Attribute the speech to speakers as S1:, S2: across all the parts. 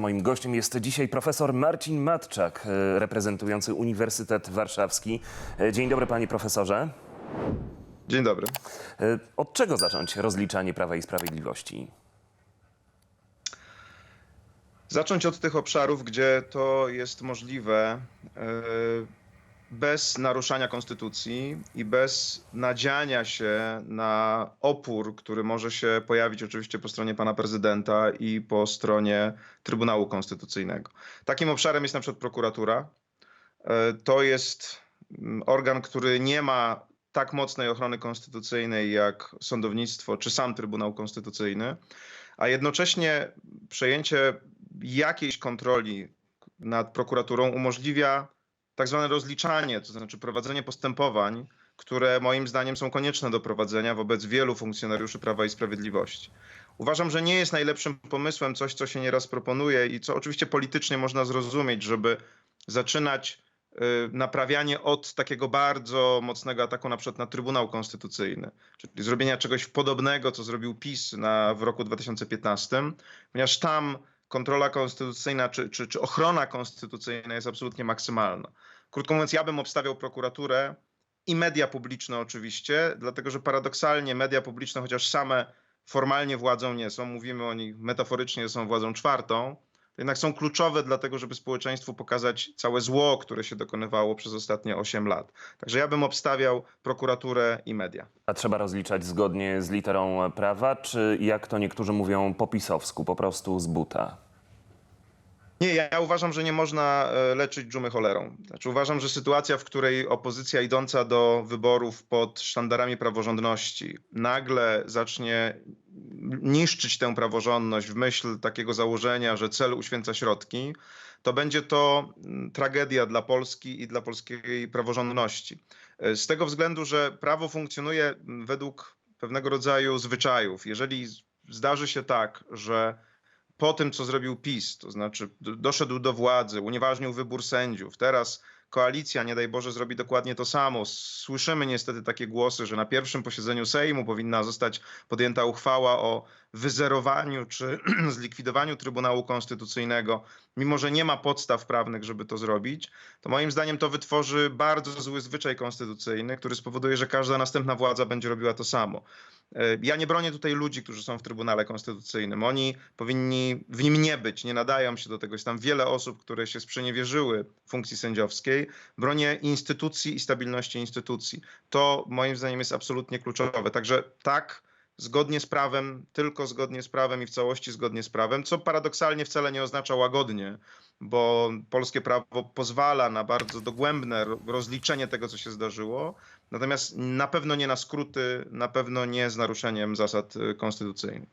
S1: Moim gościem jest dzisiaj profesor Marcin Matczak, e, reprezentujący Uniwersytet Warszawski. E, Dzień dobry, panie profesorze.
S2: Dzień dobry.
S1: E, Od czego zacząć rozliczanie Prawa i Sprawiedliwości?
S2: Zacząć od tych obszarów, gdzie to jest możliwe bez naruszania konstytucji i bez nadziania się na opór, który może się pojawić oczywiście po stronie pana prezydenta i po stronie Trybunału Konstytucyjnego. Takim obszarem jest na przykład prokuratura. E, To jest mm, organ, który nie ma tak mocnej ochrony konstytucyjnej jak sądownictwo czy sam Trybunał Konstytucyjny, a jednocześnie przejęcie jakiejś kontroli nad prokuraturą umożliwia tak zwane rozliczanie, to znaczy prowadzenie postępowań, które moim zdaniem są konieczne do prowadzenia wobec wielu funkcjonariuszy Prawa i Sprawiedliwości. Uważam, że nie jest najlepszym pomysłem coś, co się nieraz proponuje i co oczywiście politycznie można zrozumieć, żeby zaczynać y, naprawianie od takiego bardzo mocnego ataku na przykład na Trybunał Konstytucyjny, czyli zrobienia czegoś podobnego, co zrobił PiS na, w roku 2015, ponieważ tam kontrola konstytucyjna czy, czy, czy ochrona konstytucyjna jest absolutnie maksymalna. Krótko mówiąc, ja bym obstawiał prokuraturę i media publiczne oczywiście, dlatego że paradoksalnie media publiczne, chociaż same formalnie władzą nie są, mówimy o nich metaforycznie, są władzą czwartą, jednak są kluczowe dlatego, żeby społeczeństwu pokazać całe zło, które się dokonywało przez ostatnie 8 lat. Także ja bym obstawiał prokuraturę i media.
S1: A trzeba rozliczać zgodnie z literą prawa, czy jak to niektórzy mówią po pisowsku, po prostu z buta?
S2: Nie, ja, uważam, że nie można e, leczyć dżumy cholerą. Znaczy, uważam, że sytuacja, w której opozycja idąca do wyborów pod sztandarami praworządności nagle zacznie niszczyć tę praworządność w myśl takiego założenia, że cel uświęca środki, to będzie to mm, tragedia dla Polski i dla polskiej praworządności. E, Z tego względu, że prawo funkcjonuje mm, według pewnego rodzaju zwyczajów. Jeżeli zdarzy się tak, że po tym, co zrobił PiS, to znaczy doszedł do władzy, unieważnił wybór sędziów, teraz koalicja, nie daj Boże, zrobi dokładnie to samo. Słyszymy niestety takie głosy, że na pierwszym posiedzeniu Sejmu powinna zostać podjęta uchwała o wyzerowaniu czy zlikwidowaniu Trybunału Konstytucyjnego, mimo że nie ma podstaw prawnych, żeby to zrobić, to moim zdaniem to wytworzy bardzo zły zwyczaj konstytucyjny, który spowoduje, że każda następna władza będzie robiła to samo. E, Ja nie bronię tutaj ludzi, którzy są w Trybunale Konstytucyjnym. Oni powinni w nim nie być, nie nadają się do tego. Jest tam wiele osób, które się sprzeniewierzyły funkcji sędziowskiej. Bronię instytucji i stabilności instytucji. To moim zdaniem jest absolutnie kluczowe. Także tak, zgodnie z prawem, tylko zgodnie z prawem i w całości zgodnie z prawem, co paradoksalnie wcale nie oznacza łagodnie, bo polskie prawo pozwala na bardzo dogłębne ro- rozliczenie tego, co się zdarzyło, natomiast na pewno nie na skróty, na pewno nie z naruszeniem zasad y, konstytucyjnych.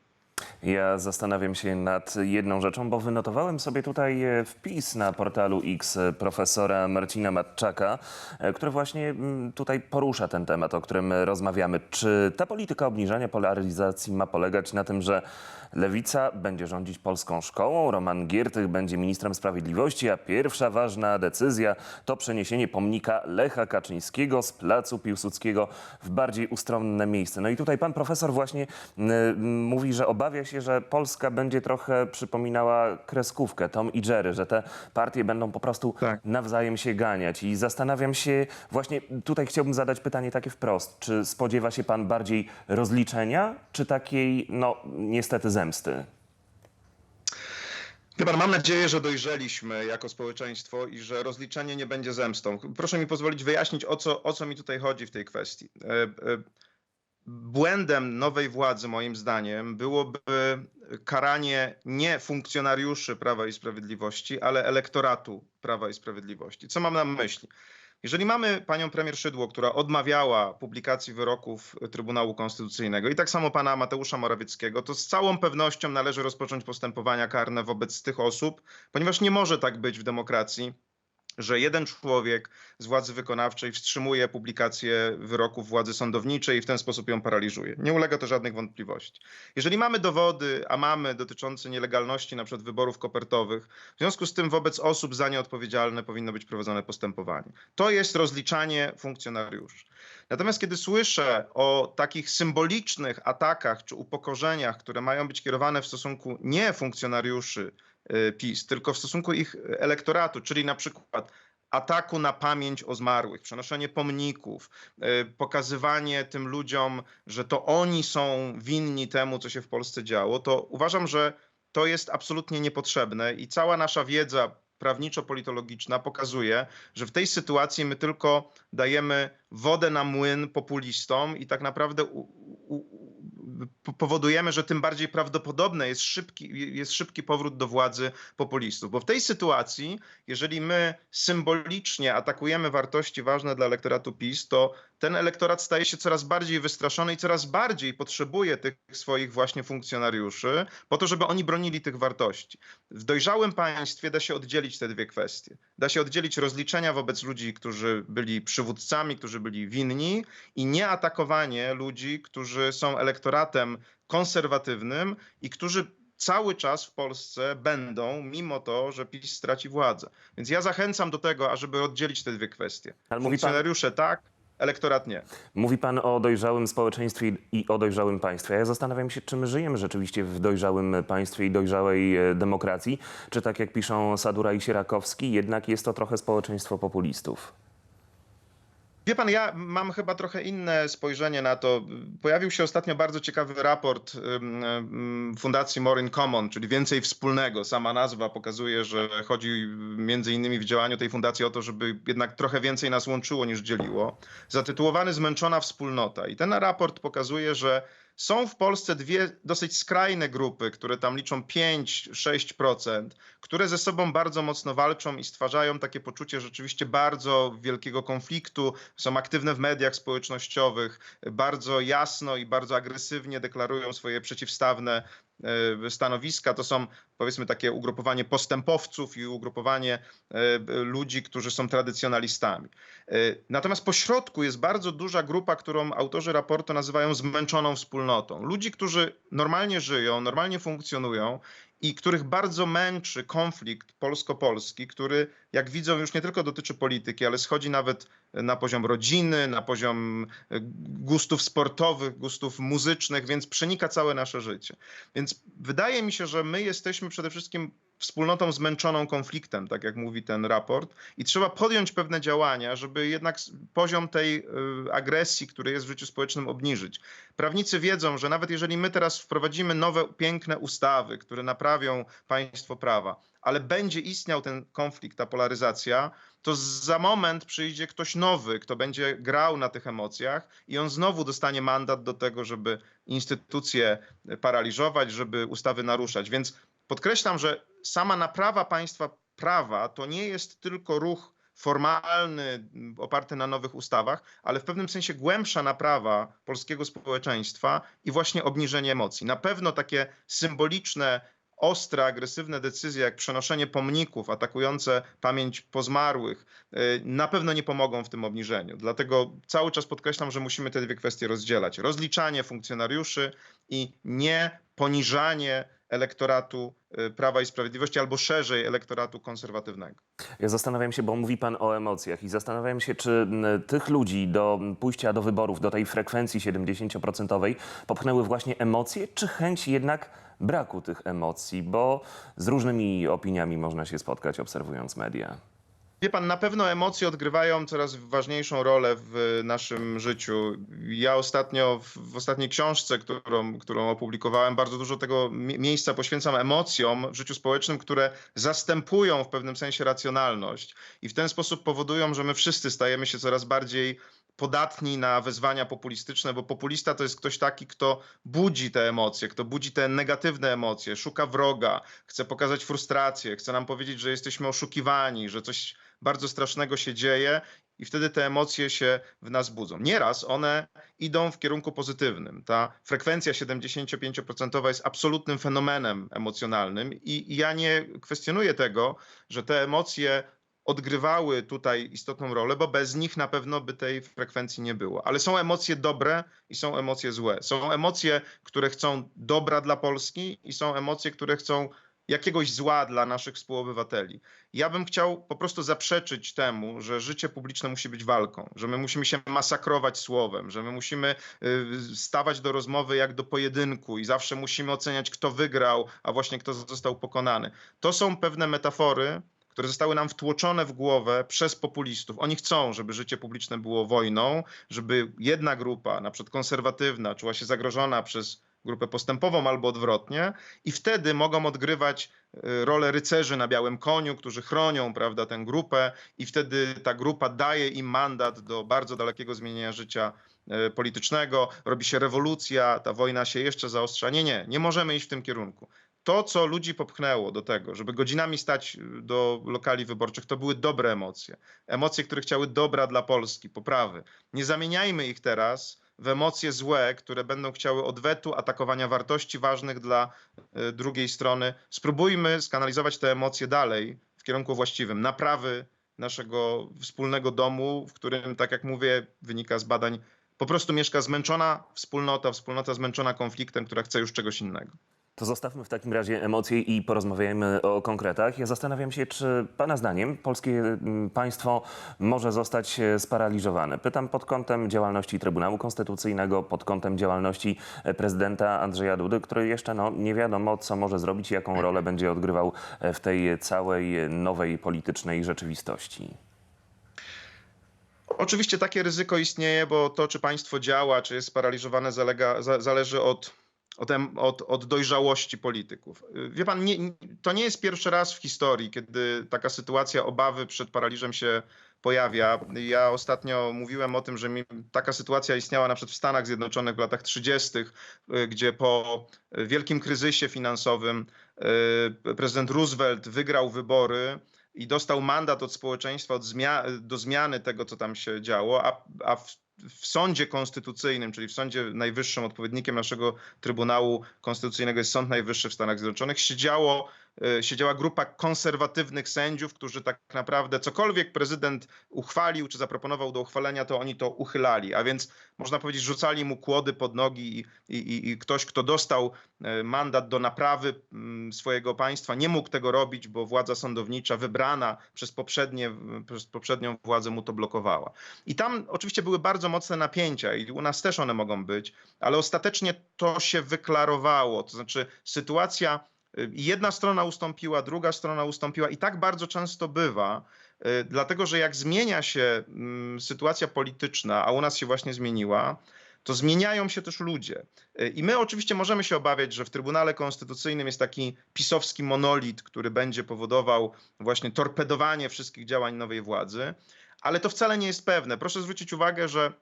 S1: Ja zastanawiam się nad jedną rzeczą, bo wynotowałem sobie tutaj e, wpis na portalu X e, profesora Marcina Matczaka, e, który właśnie mm, tutaj porusza ten temat, o którym rozmawiamy. Czy ta polityka obniżania polaryzacji ma polegać na tym, że Lewica będzie rządzić polską szkołą, Roman Giertych będzie ministrem sprawiedliwości, a pierwsza ważna decyzja to przeniesienie pomnika Lecha Kaczyńskiego z placu Piłsudskiego w bardziej ustronne miejsce. No i tutaj pan profesor właśnie mówi, że obawia się, że Polska będzie trochę przypominała kreskówkę Tom i Jerry, że te partie będą po prostu
S2: Tak.
S1: nawzajem się ganiać. I zastanawiam się, właśnie tutaj chciałbym zadać pytanie takie wprost. Czy spodziewa się pan bardziej rozliczenia, czy takiej, no niestety, zemsty?
S2: Pan, mam nadzieję, że dojrzeliśmy jako społeczeństwo i że rozliczenie nie będzie zemstą. Proszę mi pozwolić wyjaśnić, o co, o co mi tutaj chodzi w tej kwestii. Błędem nowej władzy, moim zdaniem, byłoby karanie nie funkcjonariuszy Prawa i Sprawiedliwości, ale elektoratu Prawa i Sprawiedliwości. Co mam na myśli? Jeżeli mamy panią premier Szydło, która odmawiała publikacji wyroków Trybunału Konstytucyjnego i tak samo pana Mateusza Morawieckiego, to z całą pewnością należy rozpocząć postępowania karne wobec tych osób, ponieważ nie może tak być w demokracji, że jeden człowiek z władzy wykonawczej wstrzymuje publikację wyroków władzy sądowniczej i w ten sposób ją paraliżuje. Nie ulega to żadnych wątpliwości. Jeżeli mamy dowody, a mamy dotyczące nielegalności na przykład wyborów kopertowych, w związku z tym wobec osób za nie odpowiedzialne powinno być prowadzone postępowanie. To jest rozliczanie funkcjonariuszy. Natomiast kiedy słyszę o takich symbolicznych atakach czy upokorzeniach, które mają być kierowane w stosunku nie funkcjonariuszy PiS, tylko w stosunku ich elektoratu, czyli na przykład ataku na pamięć o zmarłych, przenoszenie pomników, y, pokazywanie tym ludziom, że to oni są winni temu, co się w Polsce działo, to uważam, że to jest absolutnie niepotrzebne i cała nasza wiedza prawniczo-politologiczna pokazuje, że w tej sytuacji my tylko dajemy wodę na młyn populistom i tak naprawdę u, u, powodujemy, że tym bardziej prawdopodobne jest szybki, jest szybki powrót do władzy populistów. Bo w tej sytuacji, jeżeli my symbolicznie atakujemy wartości ważne dla elektoratu PiS, to ten elektorat staje się coraz bardziej wystraszony i coraz bardziej potrzebuje tych swoich właśnie funkcjonariuszy po to, żeby oni bronili tych wartości. W dojrzałym państwie da się oddzielić te dwie kwestie. Da się oddzielić rozliczenia wobec ludzi, którzy byli przywódcami, którzy byli winni i nie atakowanie ludzi, którzy są elektoratem konserwatywnym i którzy cały czas w Polsce będą, mimo to, że PiS straci władzę. Więc ja zachęcam do tego, ażeby oddzielić te dwie kwestie.
S1: Ale mówi pan-
S2: Funkcjonariusze tak, elektorat nie.
S1: Mówi pan o dojrzałym społeczeństwie i o dojrzałym państwie. Ja zastanawiam się, czy my żyjemy rzeczywiście w dojrzałym państwie i dojrzałej e, demokracji, czy tak jak piszą Sadura i Sierakowski, jednak jest to trochę społeczeństwo populistów.
S2: Wie pan, ja mam chyba trochę inne spojrzenie na to. Pojawił się ostatnio bardzo ciekawy raport Fundacji More in Common, czyli więcej wspólnego. Sama nazwa pokazuje, że chodzi między innymi w działaniu tej fundacji o to, żeby jednak trochę więcej nas łączyło niż dzieliło. Zatytułowany Zmęczona Wspólnota. I ten raport pokazuje, że są w Polsce dwie dosyć skrajne grupy, które tam liczą 5-6%, które ze sobą bardzo mocno walczą i stwarzają takie poczucie rzeczywiście bardzo wielkiego konfliktu, są aktywne w mediach społecznościowych, bardzo jasno i bardzo agresywnie deklarują swoje przeciwstawne stanowiska. To są powiedzmy takie ugrupowanie postępowców i ugrupowanie e, ludzi, którzy są tradycjonalistami. E, Natomiast po środku jest bardzo duża grupa, którą autorzy raportu nazywają zmęczoną wspólnotą. Ludzi, którzy normalnie żyją, normalnie funkcjonują i których bardzo męczy konflikt polsko-polski, który, jak widzą, już nie tylko dotyczy polityki, ale schodzi nawet na poziom rodziny, na poziom e, gustów sportowych, gustów muzycznych, więc przenika całe nasze życie. Więc wydaje mi się, że my jesteśmy przede wszystkim wspólnotą zmęczoną konfliktem, tak jak mówi ten raport, i trzeba podjąć pewne działania, żeby jednak poziom tej y, agresji, który jest w życiu społecznym, obniżyć. Prawnicy wiedzą, że nawet jeżeli my teraz wprowadzimy nowe, piękne ustawy, które naprawią państwo prawa, ale będzie istniał ten konflikt, ta polaryzacja, to za moment przyjdzie ktoś nowy, kto będzie grał na tych emocjach i on znowu dostanie mandat do tego, żeby instytucje paraliżować, żeby ustawy naruszać. Więc podkreślam, że sama naprawa państwa prawa to nie jest tylko ruch formalny, oparty na nowych ustawach, ale w pewnym sensie głębsza naprawa polskiego społeczeństwa i właśnie obniżenie emocji. Na pewno takie symboliczne, ostre, agresywne decyzje, jak przenoszenie pomników atakujące pamięć po zmarłych, y, na pewno nie pomogą w tym obniżeniu. Dlatego cały czas podkreślam, że musimy te dwie kwestie rozdzielać. Rozliczanie funkcjonariuszy i nie poniżanie elektoratu y, Prawa i Sprawiedliwości albo szerzej elektoratu konserwatywnego.
S1: Ja zastanawiam się, bo mówi pan o emocjach i zastanawiam się, czy tych ludzi do pójścia do wyborów, do tej frekwencji 70% popchnęły właśnie emocje, czy chęć jednak braku tych emocji, bo z różnymi opiniami można się spotkać obserwując media.
S2: Wie pan, na pewno emocje odgrywają coraz ważniejszą rolę w naszym życiu. Ja ostatnio, w- ostatniej książce, którą, którą opublikowałem, bardzo dużo tego mi- miejsca poświęcam emocjom w życiu społecznym, które zastępują w pewnym sensie racjonalność i w ten sposób powodują, że my wszyscy stajemy się coraz bardziej podatni na wezwania populistyczne, bo populista to jest ktoś taki, kto budzi te emocje, kto budzi te negatywne emocje, szuka wroga, chce pokazać frustrację, chce nam powiedzieć, że jesteśmy oszukiwani, że coś bardzo strasznego się dzieje i wtedy te emocje się w nas budzą. Nieraz one idą w kierunku pozytywnym. Ta frekwencja 75% jest absolutnym fenomenem emocjonalnym i, i ja nie kwestionuję tego, że te emocje odgrywały tutaj istotną rolę, bo bez nich na pewno by tej frekwencji nie było. Ale są emocje dobre i są emocje złe. Są emocje, które chcą dobra dla Polski i są emocje, które chcą jakiegoś zła dla naszych współobywateli. Ja bym chciał po prostu zaprzeczyć temu, że życie publiczne musi być walką, że my musimy się masakrować słowem, że my musimy y, stawać do rozmowy jak do pojedynku i zawsze musimy oceniać, kto wygrał, a właśnie kto został pokonany. To są pewne metafory, które zostały nam wtłoczone w głowę przez populistów. Oni chcą, żeby życie publiczne było wojną, żeby jedna grupa, na przykład konserwatywna, czuła się zagrożona przez grupę postępową albo odwrotnie i wtedy mogą odgrywać y, rolę rycerzy na białym koniu, którzy chronią prawda, tę grupę i wtedy ta grupa daje im mandat do bardzo dalekiego zmienienia życia y, politycznego, robi się rewolucja, ta wojna się jeszcze zaostrza. Nie, nie, nie możemy iść w tym kierunku. To, co ludzi popchnęło do tego, żeby godzinami stać y, do lokali wyborczych, to były dobre emocje. Emocje, które chciały dobra dla Polski, poprawy. Nie zamieniajmy ich teraz w emocje złe, które będą chciały odwetu, atakowania wartości ważnych dla y, drugiej strony. Spróbujmy skanalizować te emocje dalej w kierunku właściwym, naprawy naszego wspólnego domu, w którym, tak jak mówię, wynika z badań, po prostu mieszka zmęczona wspólnota, wspólnota zmęczona konfliktem, która chce już czegoś innego.
S1: To zostawmy w takim razie emocje i porozmawiajmy o konkretach. Ja zastanawiam się, czy Pana zdaniem polskie mm, państwo może zostać e, sparaliżowane. Pytam pod kątem działalności Trybunału Konstytucyjnego, pod kątem działalności e, prezydenta Andrzeja Dudy, który jeszcze no, nie wiadomo, co może zrobić i jaką rolę będzie odgrywał e, w tej całej nowej politycznej rzeczywistości.
S2: Oczywiście takie ryzyko istnieje, bo to, czy państwo działa, czy jest sparaliżowane, zalega, za, zależy od, od, od, dojrzałości polityków. Wie pan, nie, to nie jest pierwszy raz w historii, kiedy taka sytuacja obawy przed paraliżem się pojawia. Ja ostatnio mówiłem o tym, że taka sytuacja istniała na przykład w Stanach Zjednoczonych w latach 30., y, gdzie po wielkim kryzysie finansowym y, prezydent Roosevelt wygrał wybory i dostał mandat od społeczeństwa od zmia- do zmiany tego, co tam się działo, a, a w, w sądzie konstytucyjnym, czyli w sądzie najwyższym, odpowiednikiem naszego Trybunału Konstytucyjnego jest Sąd Najwyższy w Stanach Zjednoczonych, siedziało, siedziała grupa konserwatywnych sędziów, którzy tak naprawdę cokolwiek prezydent uchwalił czy zaproponował do uchwalenia, to oni to uchylali. A więc można powiedzieć, rzucali mu kłody pod nogi i, i, i- ktoś, kto dostał e, mandat do naprawy mm, swojego państwa, nie mógł tego robić, bo władza sądownicza wybrana przez, poprzednie, przez poprzednią władzę mu to blokowała. I tam oczywiście były bardzo mocne napięcia i u nas też one mogą być, ale ostatecznie to się wyklarowało. To znaczy sytuacja, jedna strona ustąpiła, druga strona ustąpiła i tak bardzo często bywa, y, dlatego że jak zmienia się mm, sytuacja polityczna, a u nas się właśnie zmieniła, to zmieniają się też ludzie. Y, I my oczywiście możemy się obawiać, że w Trybunale Konstytucyjnym jest taki pisowski monolit, który będzie powodował właśnie torpedowanie wszystkich działań nowej władzy, ale to wcale nie jest pewne. Proszę zwrócić uwagę, że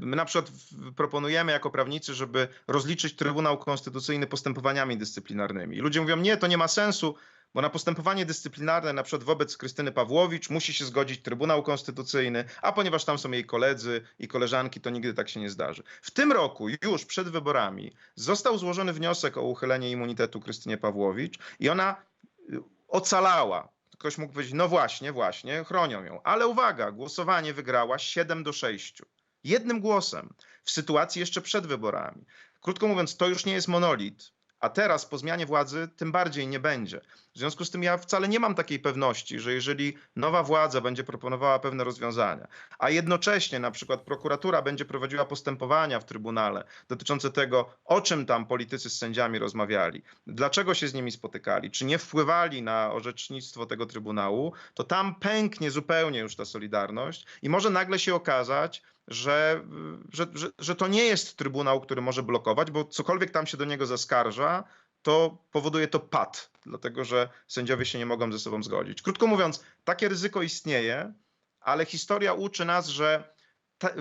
S2: My na przykład proponujemy jako prawnicy, żeby rozliczyć Trybunał Konstytucyjny postępowaniami dyscyplinarnymi. Ludzie mówią, nie, to nie ma sensu, bo na postępowanie dyscyplinarne, na przykład wobec Krystyny Pawłowicz, musi się zgodzić Trybunał Konstytucyjny, a ponieważ tam są jej koledzy i koleżanki, to nigdy tak się nie zdarzy. W tym roku, już przed wyborami, został złożony wniosek o uchylenie immunitetu Krystynie Pawłowicz i ona y, ocalała. Ktoś mógł powiedzieć, no właśnie, właśnie, chronią ją. Ale uwaga, głosowanie wygrała 7 do 6. Jednym głosem w sytuacji jeszcze przed wyborami. Krótko mówiąc, to już nie jest monolit, a teraz po zmianie władzy tym bardziej nie będzie. Związku z tym ja wcale nie mam takiej pewności, że jeżeli nowa władza będzie proponowała pewne rozwiązania, a jednocześnie na przykład prokuratura będzie prowadziła postępowania w Trybunale dotyczące tego, o czym tam politycy z sędziami rozmawiali, dlaczego się z nimi spotykali, czy nie wpływali na orzecznictwo tego Trybunału, to tam pęknie zupełnie już ta solidarność i może nagle się okazać, że, że, że, że to nie jest Trybunał, który może blokować, bo cokolwiek tam się do niego zaskarża, to powoduje to pad, dlatego że sędziowie się nie mogą ze sobą zgodzić. Krótko mówiąc, takie ryzyko istnieje, ale historia uczy nas, że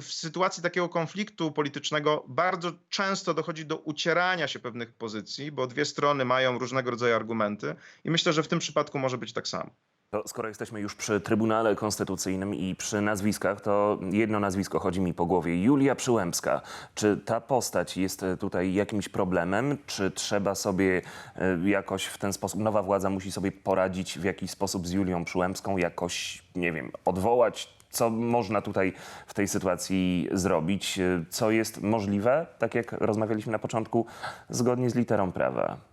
S2: w sytuacji takiego konfliktu politycznego bardzo często dochodzi do ucierania się pewnych pozycji, bo dwie strony mają różnego rodzaju argumenty i myślę, że w tym przypadku może być tak samo.
S1: To skoro jesteśmy już przy Trybunale Konstytucyjnym i przy nazwiskach, to jedno nazwisko chodzi mi po głowie. Julia Przyłębska. Czy ta postać jest e, tutaj jakimś problemem? Czy trzeba sobie e, jakoś w ten sposób, nowa władza musi sobie poradzić w jakiś sposób z Julią Przyłębską, jakoś, nie wiem, odwołać? Co można tutaj w tej sytuacji zrobić? E, Co jest możliwe, tak jak rozmawialiśmy na początku, zgodnie z literą prawa?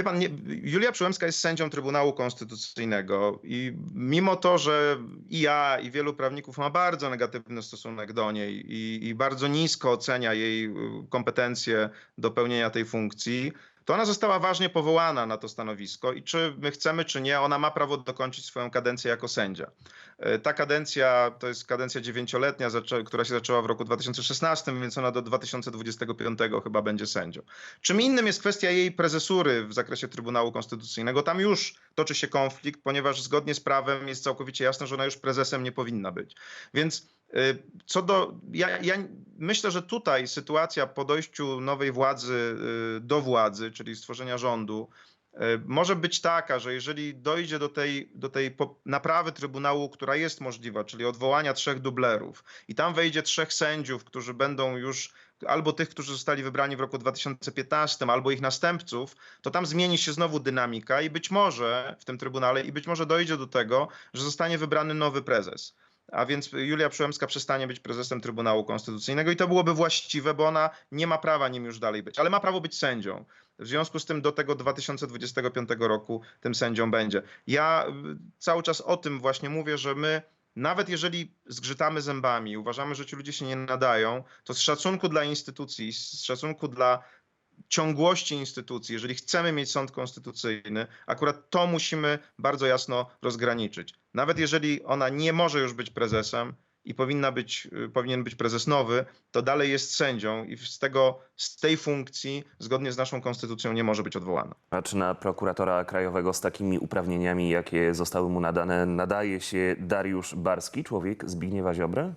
S2: Wie pan, nie, Julia Przyłębska jest sędzią Trybunału Konstytucyjnego i mimo to, że i ja, i wielu prawników ma bardzo negatywny stosunek do niej i, i bardzo nisko ocenia jej kompetencje do pełnienia tej funkcji, to ona została ważnie powołana na to stanowisko i czy my chcemy, czy nie, ona ma prawo dokończyć swoją kadencję jako sędzia. E, Ta kadencja to jest kadencja dziewięcioletnia, która się zaczęła w roku 2016, więc ona do 2025 chyba będzie sędzią. Czym innym jest kwestia jej prezesury w zakresie Trybunału Konstytucyjnego. Tam już toczy się konflikt, ponieważ zgodnie z prawem jest całkowicie jasne, że ona już prezesem nie powinna być. Więc y, co do. Ja, ja myślę, że tutaj sytuacja po dojściu nowej władzy y, do władzy, czyli stworzenia rządu, y, może być taka, że jeżeli dojdzie do tej, do tej naprawy Trybunału, która jest możliwa, czyli odwołania trzech dublerów, i tam wejdzie trzech sędziów, którzy będą już albo tych, którzy zostali wybrani w roku 2015, albo ich następców, to tam zmieni się znowu dynamika i być może w tym Trybunale, i być może dojdzie do tego, że zostanie wybrany nowy prezes. A więc Julia Przyłębska przestanie być prezesem Trybunału Konstytucyjnego i to byłoby właściwe, bo ona nie ma prawa nim już dalej być, ale ma prawo być sędzią. W związku z tym do tego 2025 roku tym sędzią będzie. Ja cały czas o tym właśnie mówię, że my nawet jeżeli zgrzytamy zębami, uważamy, że ci ludzie się nie nadają, to z szacunku dla instytucji, z szacunku dla ciągłości instytucji, jeżeli chcemy mieć sąd konstytucyjny, akurat to musimy bardzo jasno rozgraniczyć. Nawet jeżeli ona nie może już być prezesem i powinna być, y, powinien być prezes nowy, to dalej jest sędzią i z, tego, z tej funkcji, zgodnie z naszą konstytucją, nie może być odwołana.
S1: A czy na prokuratora krajowego z takimi uprawnieniami, jakie zostały mu nadane, nadaje się Dariusz Barski, człowiek Zbigniewa Ziobry?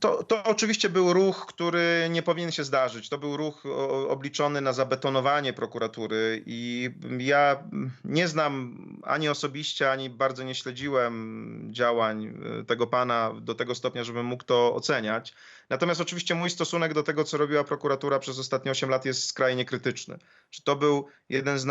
S2: To, to oczywiście był ruch, który nie powinien się zdarzyć. To był ruch obliczony na zabetonowanie prokuratury i ja nie znam ani osobiście, ani bardzo nie śledziłem działań e, tego pana do tego stopnia, żebym mógł to oceniać. Natomiast oczywiście mój stosunek do tego, co robiła prokuratura przez ostatnie 8 lat jest skrajnie krytyczny. Czy to był jeden z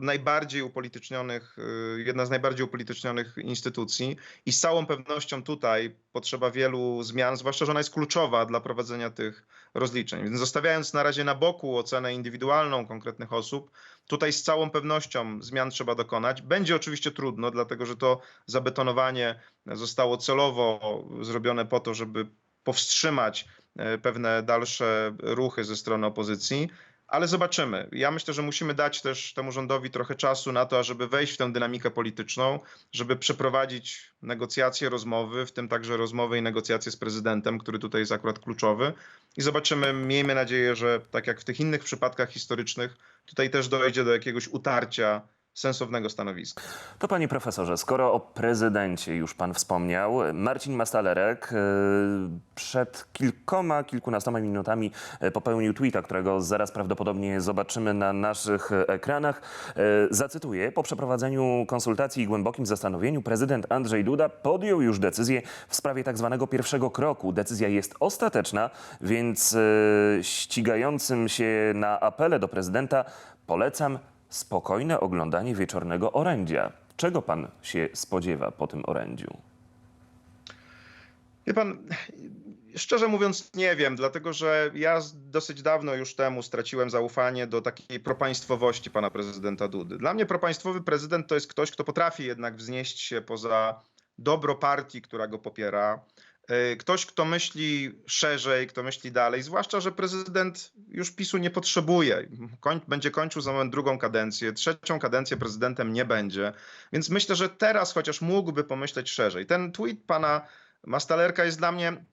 S2: najbardziej upolitycznionych, y, jedna z najbardziej upolitycznionych instytucji i z całą pewnością tutaj potrzeba wielu zmian, zwłaszcza, że ona jest kluczowa dla prowadzenia tych rozliczeń. Więc zostawiając na razie na boku ocenę indywidualną konkretnych osób, tutaj z całą pewnością zmian trzeba dokonać. Będzie oczywiście trudno, dlatego że to zabetonowanie zostało celowo zrobione po to, żeby powstrzymać e, pewne dalsze ruchy ze strony opozycji. Ale zobaczymy. Ja myślę, że musimy dać też temu rządowi trochę czasu na to, żeby wejść w tę dynamikę polityczną, żeby przeprowadzić negocjacje, rozmowy, w tym także rozmowy i negocjacje z prezydentem, który tutaj jest akurat kluczowy. I zobaczymy, miejmy nadzieję, że tak jak w tych innych przypadkach historycznych, tutaj też dojdzie do jakiegoś utarcia sensownego stanowiska.
S1: To panie profesorze, skoro o prezydencie już pan wspomniał, Marcin Mastalerek e, przed kilkoma, kilkunastoma minutami e, popełnił tweeta, którego zaraz prawdopodobnie zobaczymy na naszych ekranach. E, Zacytuję, po przeprowadzeniu konsultacji i głębokim zastanowieniu prezydent Andrzej Duda podjął już decyzję w sprawie tak zwanego pierwszego kroku. Decyzja jest ostateczna, więc ścigającym się na apele do prezydenta polecam spokojne oglądanie wieczornego orędzia. Czego pan się spodziewa po tym orędziu?
S2: Wie pan, szczerze mówiąc nie wiem, dlatego że ja dosyć dawno już temu straciłem zaufanie do takiej propaństwowości pana prezydenta Dudy. Dla mnie propaństwowy prezydent to jest ktoś, kto potrafi jednak wznieść się poza dobro partii, która go popiera. Y, Ktoś, kto myśli szerzej, kto myśli dalej, zwłaszcza, że prezydent już PiSu nie potrzebuje. Koń, będzie kończył za moment drugą kadencję, trzecią kadencję prezydentem nie będzie. Więc myślę, że teraz chociaż mógłby pomyśleć szerzej. Ten tweet pana Mastalerka jest dla mnie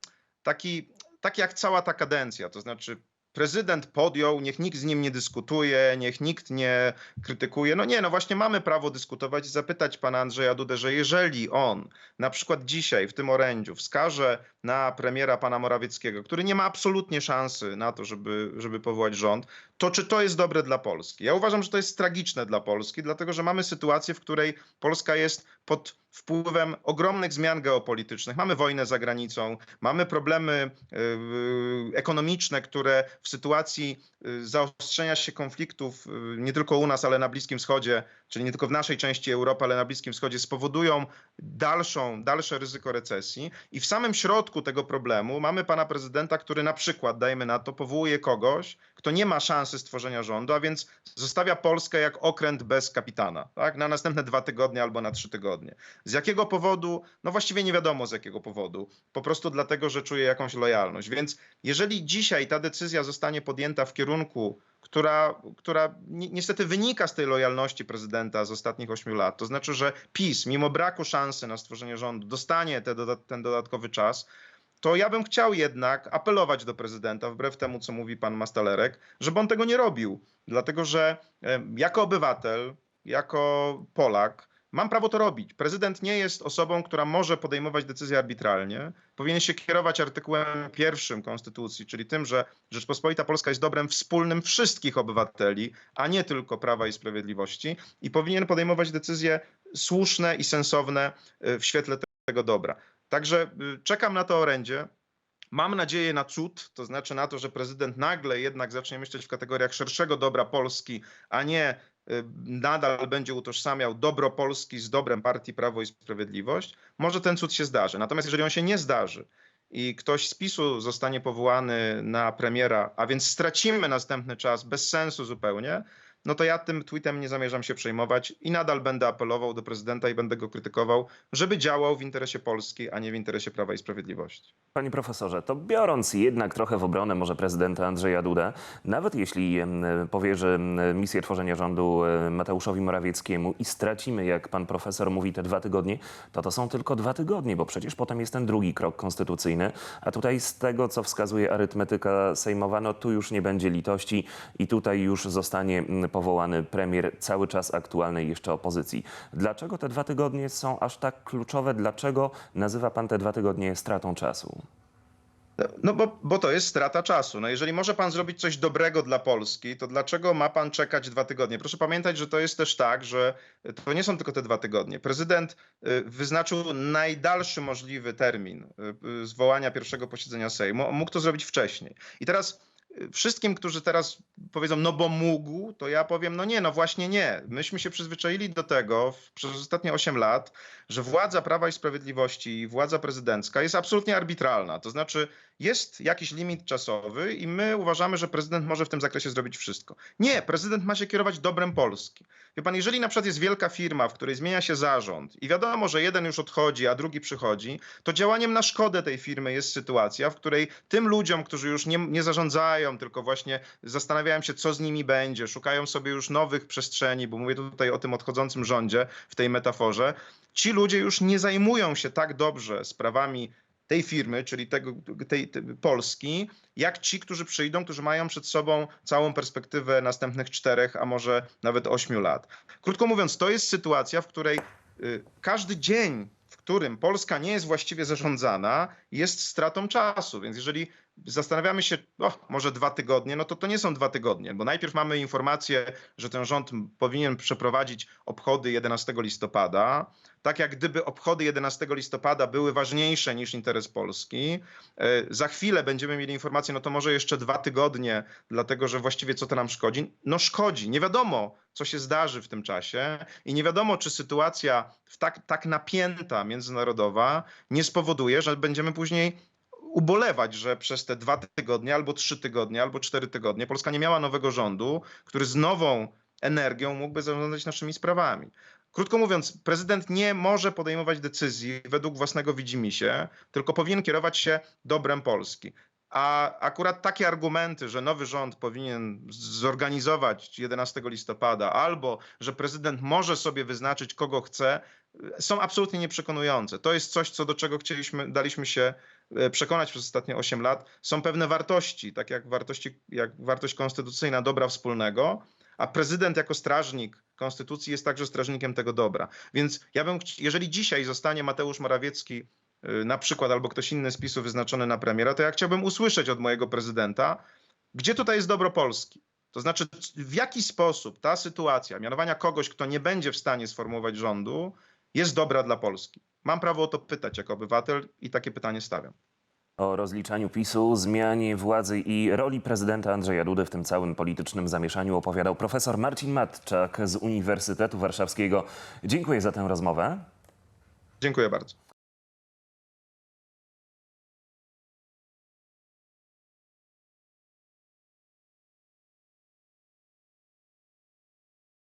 S2: taki, taki jak cała ta kadencja. To znaczy, prezydent podjął, niech nikt z nim nie dyskutuje, niech nikt nie krytykuje. No nie, no właśnie mamy prawo dyskutować i zapytać pana Andrzeja Dudę, że jeżeli on na przykład dzisiaj w tym orędziu wskaże na premiera pana Morawieckiego, który nie ma absolutnie szansy na to, żeby, żeby powołać rząd, to czy to jest dobre dla Polski? Ja uważam, że to jest tragiczne dla Polski, dlatego że mamy sytuację, w której Polska jest pod wpływem ogromnych zmian geopolitycznych. Mamy wojnę za granicą, mamy problemy yy, ekonomiczne, które w sytuacji yy, zaostrzenia się konfliktów yy, nie tylko u nas, ale na Bliskim Wschodzie, czyli nie tylko w naszej części Europy, ale na Bliskim Wschodzie spowodują dalszą, dalsze ryzyko recesji. I w samym środku tego problemu. Mamy pana prezydenta, który na przykład, dajmy na to, powołuje kogoś, kto nie ma szansy stworzenia rządu, a więc zostawia Polskę jak okręt bez kapitana, tak? na następne dwa tygodnie albo na trzy tygodnie. Z jakiego powodu? No właściwie nie wiadomo z jakiego powodu. Po prostu dlatego, że czuje jakąś lojalność. Więc jeżeli dzisiaj ta decyzja zostanie podjęta w kierunku, która, która ni- niestety wynika z tej lojalności prezydenta z ostatnich ośmiu lat, to znaczy, że PiS, mimo braku szansy na stworzenie rządu, dostanie te doda- ten dodatkowy czas, to ja bym chciał jednak apelować do prezydenta, wbrew temu, co mówi pan Mastalerek, żeby on tego nie robił. Dlatego, że em, jako obywatel, jako Polak, mam prawo to robić. Prezydent nie jest osobą, która może podejmować decyzje arbitralnie. Powinien się kierować artykułem pierwszym Konstytucji, czyli tym, że Rzeczpospolita Polska jest dobrem wspólnym wszystkich obywateli, a nie tylko Prawa i Sprawiedliwości i powinien podejmować decyzje słuszne i sensowne y, w świetle tego dobra. Także y, czekam na to orędzie. Mam nadzieję na cud, to znaczy na to, że prezydent nagle jednak zacznie myśleć w kategoriach szerszego dobra Polski, a nie y, nadal będzie utożsamiał dobro Polski z dobrem partii Prawo i Sprawiedliwość. Może ten cud się zdarzy. Natomiast jeżeli on się nie zdarzy i ktoś z PiSu zostanie powołany na premiera, a więc stracimy następny czas bez sensu zupełnie, no to ja tym tweetem nie zamierzam się przejmować i nadal będę apelował do prezydenta i będę go krytykował, żeby działał w interesie Polski, a nie w interesie Prawa i Sprawiedliwości.
S1: Panie profesorze, to biorąc jednak trochę w obronę może prezydenta Andrzeja Dudę, nawet jeśli em, powierzy em, misję tworzenia rządu em, Mateuszowi Morawieckiemu i stracimy, jak pan profesor mówi, te dwa tygodnie, to to są tylko dwa tygodnie, bo przecież potem jest ten drugi krok konstytucyjny, a tutaj z tego, co wskazuje arytmetyka sejmowa, no tu już nie będzie litości i tutaj już zostanie powołany premier cały czas aktualnej jeszcze opozycji. Dlaczego te dwa tygodnie są aż tak kluczowe? Dlaczego nazywa pan te dwa tygodnie stratą czasu?
S2: No bo, bo to jest strata czasu. No jeżeli może pan zrobić coś dobrego dla Polski, to dlaczego ma pan czekać dwa tygodnie? Proszę pamiętać, że to jest też tak, że to nie są tylko te dwa tygodnie. Prezydent y, wyznaczył najdalszy możliwy termin y, y, zwołania pierwszego posiedzenia Sejmu. Mógł to zrobić wcześniej. I teraz wszystkim, którzy teraz powiedzą, no bo mógł, to ja powiem, no nie, no właśnie nie. Myśmy się przyzwyczaili do tego w, przez ostatnie 8 lat, że władza Prawa i Sprawiedliwości i władza prezydencka jest absolutnie arbitralna. To znaczy jest jakiś limit czasowy i my uważamy, że prezydent może w tym zakresie zrobić wszystko. Nie, prezydent ma się kierować dobrem Polski. Wie pan, jeżeli na przykład jest wielka firma, w której zmienia się zarząd i wiadomo, że jeden już odchodzi, a drugi przychodzi, to działaniem na szkodę tej firmy jest sytuacja, w której tym ludziom, którzy już nie, nie zarządzają, tylko właśnie zastanawiają się, co z nimi będzie, szukają sobie już nowych przestrzeni, bo mówię tutaj o tym odchodzącym rządzie w tej metaforze, ci ludzie już nie zajmują się tak dobrze sprawami tej firmy, czyli tego, tej, tej Polski, jak ci, którzy przyjdą, którzy mają przed sobą całą perspektywę następnych czterech, a może nawet ośmiu lat. Krótko mówiąc, to jest sytuacja, w której y, każdy dzień, w którym Polska nie jest właściwie zarządzana, jest stratą czasu. Więc jeżeli zastanawiamy się, o, może dwa tygodnie, no to to nie są dwa tygodnie, bo najpierw mamy informację, że ten rząd powinien przeprowadzić obchody 11 listopada, tak jak gdyby obchody 11 listopada były ważniejsze niż interes Polski. E, Za chwilę będziemy mieli informację, no to może jeszcze dwa tygodnie, dlatego że właściwie co to nam szkodzi? No szkodzi. Nie wiadomo, co się zdarzy w tym czasie i nie wiadomo, czy sytuacja tak, tak napięta międzynarodowa nie spowoduje, że będziemy później ubolewać, że przez te dwa tygodnie, albo trzy tygodnie, albo cztery tygodnie Polska nie miała nowego rządu, który z nową energią mógłby zarządzać naszymi sprawami. Krótko mówiąc, prezydent nie może podejmować decyzji według własnego widzimisię, tylko powinien kierować się dobrem Polski. A akurat takie argumenty, że nowy rząd powinien zorganizować 11 listopada, albo że prezydent może sobie wyznaczyć, kogo chce, są absolutnie nieprzekonujące. To jest coś, co do czego chcieliśmy, daliśmy się przekonać przez ostatnie 8 lat. Są pewne wartości, tak jak, wartości, jak wartość konstytucyjna dobra wspólnego, a prezydent jako strażnik konstytucji jest także strażnikiem tego dobra. Więc ja bym, jeżeli dzisiaj zostanie Mateusz Morawiecki y, na przykład albo ktoś inny z PiSu wyznaczony na premiera, to ja chciałbym usłyszeć od mojego prezydenta, gdzie tutaj jest dobro Polski. To znaczy, w jaki sposób ta sytuacja mianowania kogoś, kto nie będzie w stanie sformułować rządu, jest dobra dla Polski. Mam prawo o to pytać jako obywatel i takie pytanie stawiam.
S1: O rozliczaniu PiSu, zmianie władzy i roli prezydenta Andrzeja Dudy w tym całym politycznym zamieszaniu opowiadał profesor Marcin Matczak z Uniwersytetu Warszawskiego. Dziękuję za tę rozmowę.
S2: Dziękuję bardzo.